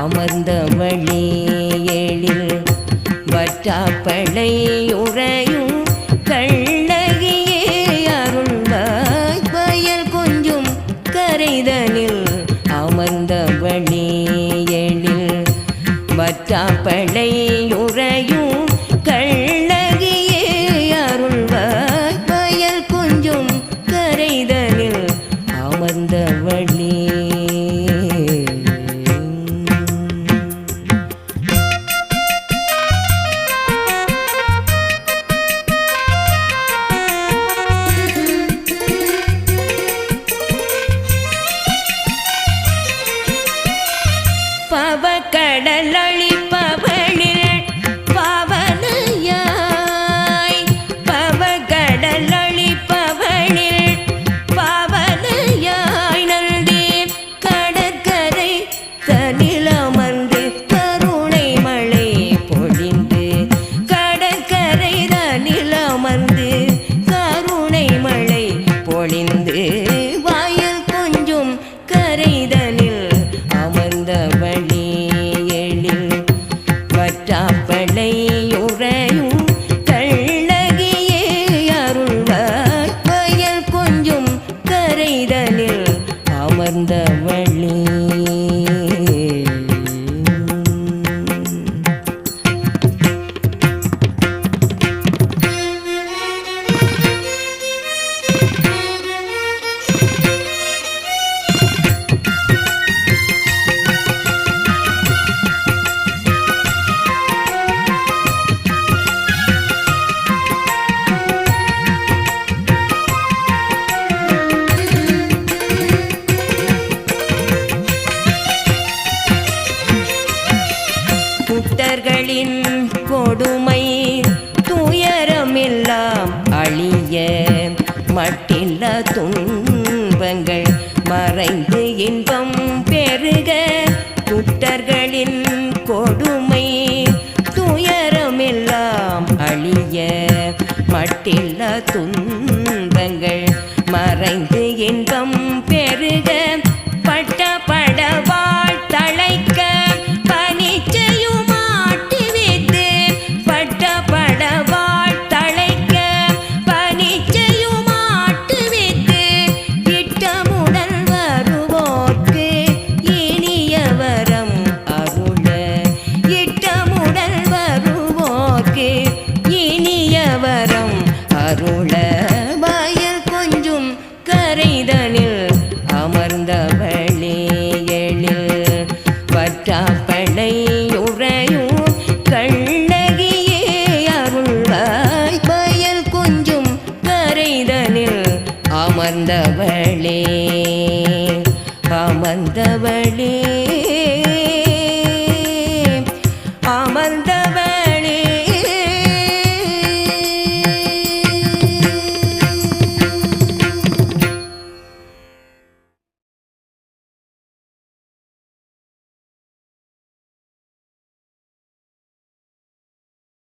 அமர்ந்தவளே கடலளிப்பவர். துஷ்டர்களின் கொடுமை துயரமெல்லாம் அழிய மட்டில்ல துன்பங்கள் மறைந்து இன்பம் பெருக. துட்டர்களின் கொடுமை துயரமெல்லாம் அழிய மட்டில்ல துன்பங்கள் மறைந்து இன்பம் பெருக. அமர்ந்தவளே அமர்ந்தவளே.